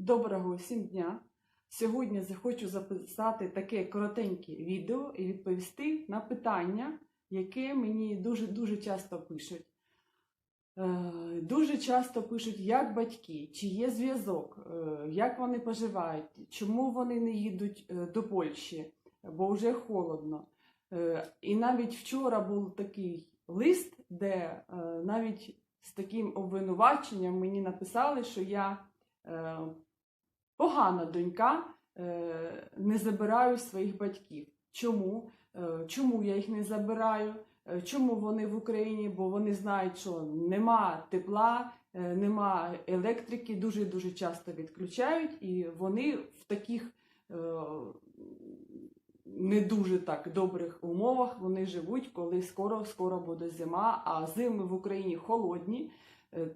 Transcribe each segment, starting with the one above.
Доброго всім дня! Сьогодні захочу записати таке коротеньке відео і відповісти на питання, яке мені дуже-дуже часто пишуть. Е, Дуже часто пишуть, як батьки, чи є зв'язок, е, як вони поживають, чому вони не їдуть е, до Польщі, бо вже холодно. І навіть вчора був такий лист, де навіть з таким обвинуваченням мені написали, що я погана донька, е, не забираю своїх батьків. Чому? Е, Чому я їх не забираю? Е, Чому вони в Україні? Бо вони знають, що нема тепла, нема електрики, дуже дуже часто відключають, і вони в таких не дуже так добрих умовах вони живуть, коли скоро скоро буде зима, а зими в Україні холодні.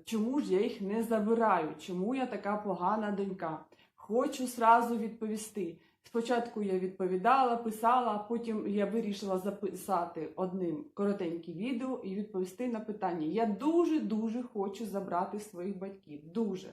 Чому ж я їх не забираю? Чому я така погана донька? Хочу сразу відповісти. Спочатку я відповідала, писала, потім я вирішила записати одним коротеньке відео і відповісти на питання. Я дуже-дуже хочу забрати своїх батьків. Дуже.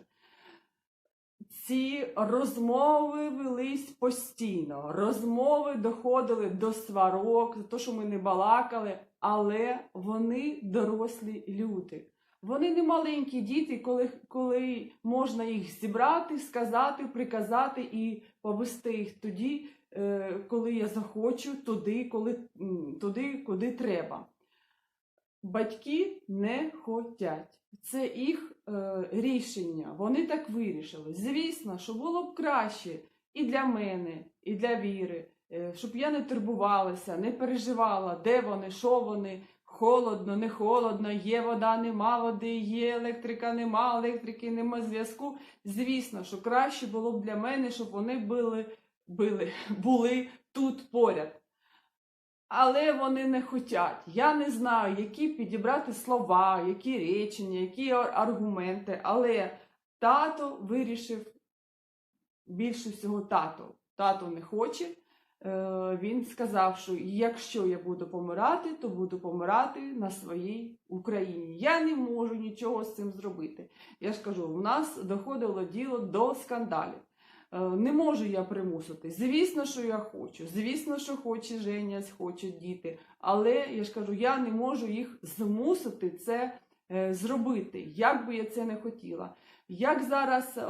Ці розмови велись постійно. Розмови доходили до сварок, те, що ми не балакали, але вони дорослі люди. Вони не маленькі діти, коли, коли можна їх зібрати, сказати, приказати і повести їх тоді, е, коли я захочу, туди, коли, туди, куди треба. Батьки не хотять. Це їх е, рішення. Вони так вирішили. Звісно, що було б краще і для мене, і для віри, е, щоб я не турбувалася, не переживала, де вони, що вони, холодно, не холодно, є вода, нема води, є електрика, нема електрики, нема зв'язку. Звісно, що краще було б для мене, щоб вони були, були, були тут поряд. Але вони не хочуть. Я не знаю, які підібрати слова, які речення, які аргументи. Але тато вирішив більше всього тато. Тато не хоче. Е, Він сказав, що якщо я буду помирати, то буду помирати на своїй Україні. Я не можу нічого з цим зробити. Я ж кажу, в нас доходило діло до скандалів. Е, Не можу я примусити. Звісно, що я хочу. Звісно, що хоче Женя, хочуть діти. Але я ж кажу, я не можу їх змусити це е, зробити, як би я це не хотіла. Як зараз е,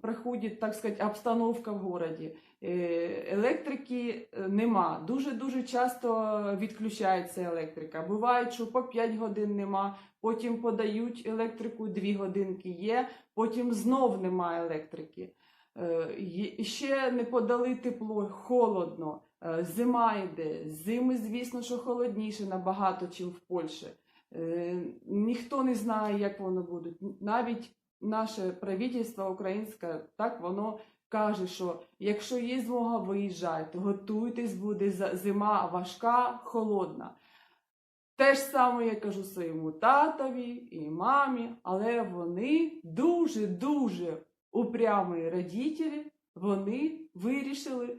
проходить, так сказати, обстановка в городі? Е, електрики е, нема. Дуже дуже часто відключається електрика. Буває, що по 5 годин нема, потім подають електрику, 2 годинки є, потім знов немає електрики. Е, Ще не подали тепло, холодно, е, зима йде. Зими, звісно, що холодніше набагато, ніж в Польщі. Е, Ніхто не знає, як воно буде. Навіть наше правительство українське, так воно каже, що якщо є змога, виїжджайте, готуйтесь, буде зима важка, холодна. Те ж саме я кажу своєму татові і мамі, але вони дуже-дуже упрямі родителі, вони вирішили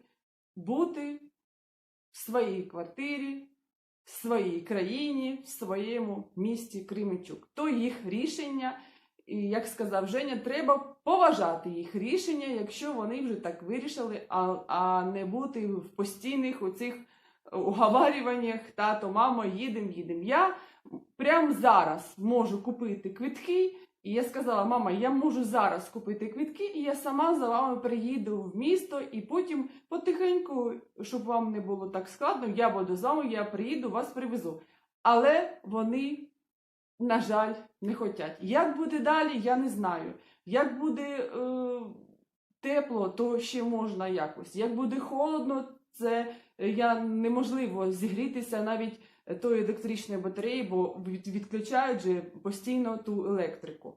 бути в своїй квартирі, в своїй країні, в своєму місті Кременчук. То їх рішення, і як сказав Женя, треба поважати їх рішення, якщо вони вже так вирішили, а, а не бути в постійних оцих уговарюваннях, тато, мамо, їдемо, їдемо. Я прямо зараз можу купити квитки. І я сказала, мама, я можу зараз купити квитки, і я сама за вами приїду в місто, і потім потихеньку, щоб вам не було так складно, я буду з вами, я приїду, вас привезу. Але вони, на жаль, не хочуть. Як буде далі, я не знаю. Як буде е, тепло, то ще можна якось. Як буде холодно, це е, я неможливо зігрітися навіть е, тої електричної батареї, бо від- відключають же постійно ту електрику.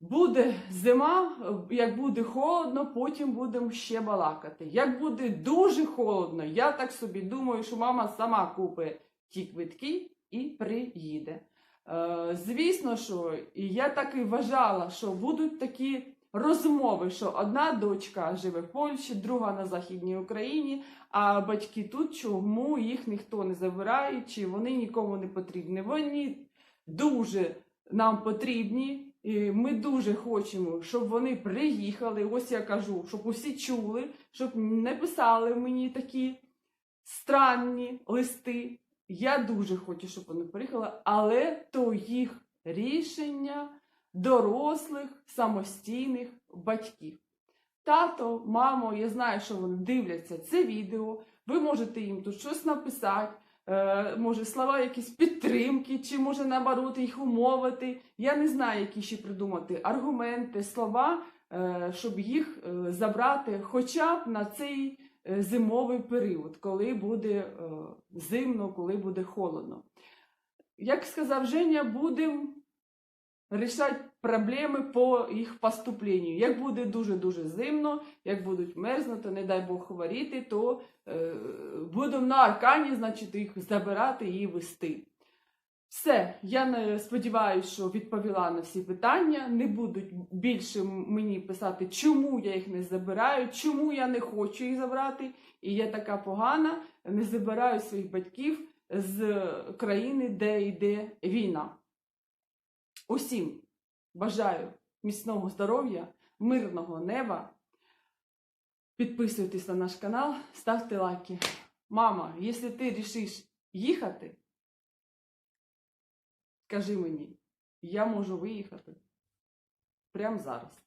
Буде зима, як буде холодно, потім будемо ще балакати. Як буде дуже холодно, я так собі думаю, що мама сама купить ті квитки і приїде. Е, звісно, що і я так і вважала, що будуть такі розмови, що одна дочка живе в Польщі, друга на Західній Україні, а батьки тут, чому їх ніхто не забирає, чи вони нікому не потрібні. Вони дуже нам потрібні. І ми дуже хочемо, щоб вони приїхали. Ось я кажу, щоб усі чули, щоб не писали мені такі странні листи. Я дуже хочу, щоб вони приїхали, але то їх рішення дорослих самостійних батьків. Тато, мамо, я знаю, що вони дивляться це відео. Ви можете їм тут щось написати, е, може слова якісь підтримки, чи може наоборот їх умовити. Я не знаю, які ще придумати аргументи, слова, е, щоб їх е, забрати хоча б на цей зимовий період, коли буде е, зимно, коли буде холодно. Як сказав Женя, будемо рішати проблеми по їх поступленню. Як буде дуже-дуже зимно, як будуть мерзнути, не дай Бог хворіти, то е, будемо на аркані, значить, їх забирати і вести. Все, я не сподіваюся, що відповіла на всі питання. Не будуть більше мені писати, чому я їх не забираю, чому я не хочу їх забрати. І я така погана, не забираю своїх батьків з країни, де йде війна. Усім бажаю міцного здоров'я, мирного неба. Підписуйтесь на наш канал, ставте лайки. Мама, якщо ти рішиш їхати, скажи мені, я можу виїхати прямо зараз.